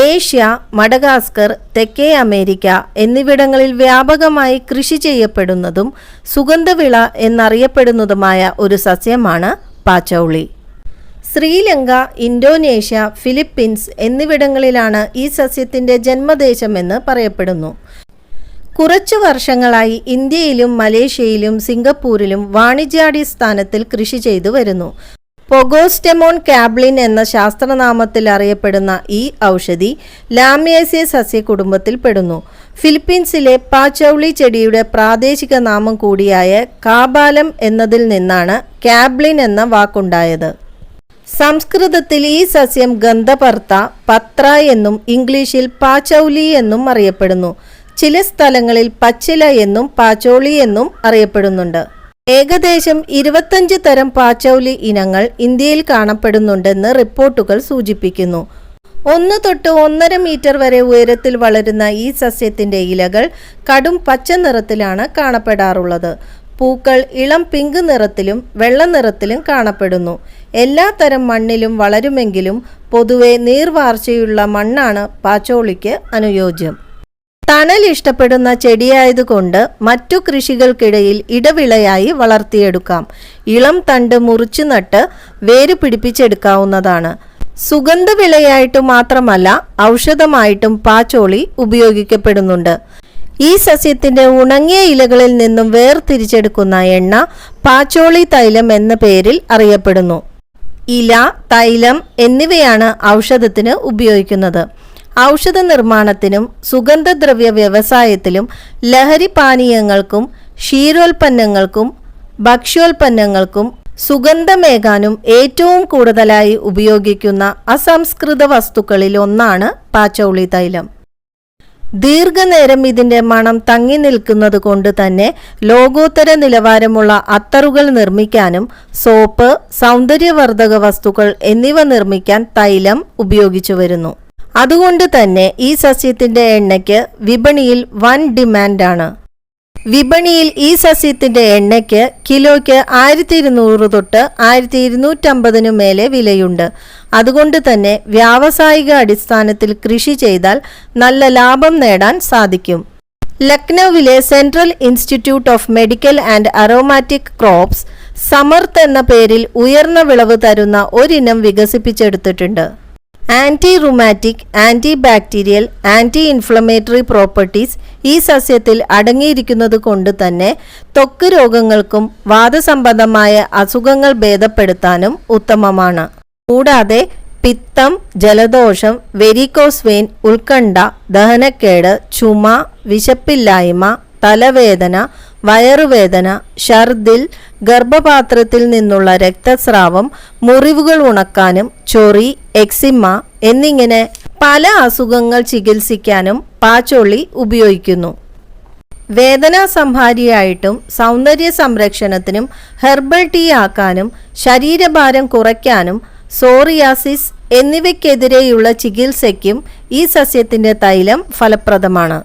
Asia Madagascar തെക്കേ America എന്നിവിടങ്ങളിൽ വ്യാപകമായി കൃഷി ചെയ്യപ്പെടുന്നതും സുഗന്ധവിള എന്നറിയപ്പെടുന്നതുമായ ഒരു സസ്യമാണ് പാച്ചൗളി. ശ്രീലങ്ക ഇന്തോനേഷ്യ ഫിലിപ്പീൻസ് എന്നിവിടങ്ങളിലാണ് ഈ സസ്യത്തിന്റെ ജന്മദേശമെന്ന് പറയപ്പെടുന്നു. കുറച്ചു വർഷങ്ങളായി ഇന്ത്യയിലും മലേഷ്യയിലും സിംഗപ്പൂരിലും വാണിജ്യാടിസ്ഥാനത്തിൽ കൃഷി ചെയ്തു വരുന്നു. പൊഗോസ്റ്റെമോൺ കാബ്ലിൻ എന്ന ശാസ്ത്രനാമത്തിൽ അറിയപ്പെടുന്ന ഈ ഔഷധി ലാമിയേസിയ സസ്യകുടുംബത്തിൽ പെടുന്നു. ഫിലിപ്പീൻസിലെ പാച്ചൌളി ചെടിയുടെ പ്രാദേശിക നാമം കൂടിയായ കാബാലം എന്നതിൽ നിന്നാണ് കാബ്ലിൻ എന്ന വാക്കുണ്ടായത്. സംസ്കൃതത്തിൽ ഈ സസ്യം ഗന്ധപർത്ത പത്ര എന്നും ഇംഗ്ലീഷിൽ പാച്ചൌലി എന്നും അറിയപ്പെടുന്നു. ചില സ്ഥലങ്ങളിൽ പച്ചില എന്നും പാച്ചോളി എന്നും അറിയപ്പെടുന്നുണ്ട്. ഏകദേശം ഇരുപത്തഞ്ച് തരം പാച്ചൌലി ഇനങ്ങൾ ഇന്ത്യയിൽ കാണപ്പെടുന്നുണ്ടെന്ന് റിപ്പോർട്ടുകൾ സൂചിപ്പിക്കുന്നു. ഒന്ന് തൊട്ട് ഒന്നര മീറ്റർ വരെ ഉയരത്തിൽ വളരുന്ന ഈ സസ്യത്തിന്റെ ഇലകൾ കടും പച്ച നിറത്തിലാണ് കാണപ്പെടാറുള്ളത്. പൂക്കൾ ഇളം പിങ്ക് നിറത്തിലും വെള്ള നിറത്തിലും കാണപ്പെടുന്നു. എല്ലാ തരം മണ്ണിലും വളരുമെങ്കിലും പൊതുവെ നീർവാർച്ചയുള്ള മണ്ണാണ് പാച്ചോളിക്ക് അനുയോജ്യം. തണൽ ഇഷ്ടപ്പെടുന്ന ചെടിയായതുകൊണ്ട് മറ്റു കൃഷികൾക്കിടയിൽ ഇടവിളയായി വളർത്തിയെടുക്കാം. ഇളം തണ്ട് മുറിച്ചു നട്ട് വേര് പിടിപ്പിച്ചെടുക്കാവുന്നതാണ്. സുഗന്ധവിളയായിട്ടു മാത്രമല്ല ഔഷധമായിട്ടും പാച്ചോളി ഉപയോഗിക്കപ്പെടുന്നുണ്ട്. ഈ സസ്യത്തിന്റെ ഉണങ്ങിയ ഇലകളിൽ നിന്നും വേർതിരിച്ചെടുക്കുന്ന എണ്ണ പാച്ചോളി തൈലം എന്ന പേരിൽ അറിയപ്പെടുന്നു. ഇല തൈലം എന്നിവയാണ് ഔഷധത്തിന് ഉപയോഗിക്കുന്നത്. ഔഷധ നിർമ്മാണത്തിനും സുഗന്ധദ്രവ്യ വ്യവസായത്തിലും ലഹരി പാനീയങ്ങൾക്കും ക്ഷീരോൽപ്പന്നങ്ങൾക്കും ഭക്ഷ്യോൽപ്പന്നങ്ങൾക്കും സുഗന്ധമേകാനും ഏറ്റവും കൂടുതലായി ഉപയോഗിക്കുന്ന അസംസ്കൃത വസ്തുക്കളിൽ ഒന്നാണ് പാച്ചൗളി തൈലം. ദീർഘനേരം ഇതിന്റെ മണം തങ്ങി നിൽക്കുന്നത് കൊണ്ട് തന്നെ ലോകോത്തര നിലവാരമുള്ള അത്തറുകൾ നിർമ്മിക്കാനും സോപ്പ് സൗന്ദര്യവർദ്ധക വസ്തുക്കൾ എന്നിവ നിർമ്മിക്കാൻ തൈലം ഉപയോഗിച്ചു വരുന്നു. അതുകൊണ്ട് തന്നെ ഈ സസ്യത്തിന്റെ എണ്ണയ്ക്ക് വിപണിയിൽ വൻ ഡിമാൻഡാണ്. വിപണിയിൽ ഈ സസ്യത്തിന്റെ എണ്ണയ്ക്ക് കിലോയ്ക്ക് ആയിരത്തി ഇരുന്നൂറ് തൊട്ട് ആയിരത്തി ഇരുന്നൂറ്റമ്പതിനു മേലെ വിലയുണ്ട്. അതുകൊണ്ട് തന്നെ വ്യാവസായിക അടിസ്ഥാനത്തിൽ കൃഷി ചെയ്താൽ നല്ല ലാഭം നേടാൻ സാധിക്കും. ലക്നൌവിലെ central institute of medical and aromatic crops Samarth എന്ന പേരിൽ ഉയർന്ന വിളവ് തരുന്ന ഒരിനം വികസിപ്പിച്ചെടുത്തിട്ടുണ്ട്. Anti rheumatic anti bacterial anti inflammatory properties ഈ സസ്യത്തിൽ അടങ്ങിയിരിക്കുന്നത് കൊണ്ട് തന്നെ ത്വക്ക് രോഗങ്ങൾക്കും വാദസംബന്ധമായ അസുഖങ്ങൾ ഭേദപ്പെടുത്താനും ഉത്തമമാണ്. കൂടാതെ പിത്തം ജലദോഷം വെരിക്കോസ് വെയിൻ ഉത്കണ്ഠ ദഹനക്കേട് ചുമ വിശപ്പില്ലായ്മ തലവേദന വയറുവേദന ഛർദിൽ ഗർഭപാത്രത്തിൽ നിന്നുള്ള രക്തസ്രാവം മുറിവുകൾ ഉണക്കാനും ചൊറി എക്സിമ എന്നിങ്ങനെ പല അസുഖങ്ങൾ ചികിത്സിക്കാനും പാച്ചൊള്ളി ഉപയോഗിക്കുന്നു. വേദനാ സംഹാരിയായിട്ടും സൗന്ദര്യ സംരക്ഷണത്തിനും ഹെർബൽ ടീ ആക്കാനും ശരീരഭാരം കുറയ്ക്കാനും സോറിയാസിസ് എന്നിവയ്ക്കെതിരെയുള്ള ചികിത്സയ്ക്കും ഈ സസ്യത്തിന്റെ തൈലം ഫലപ്രദമാണ്.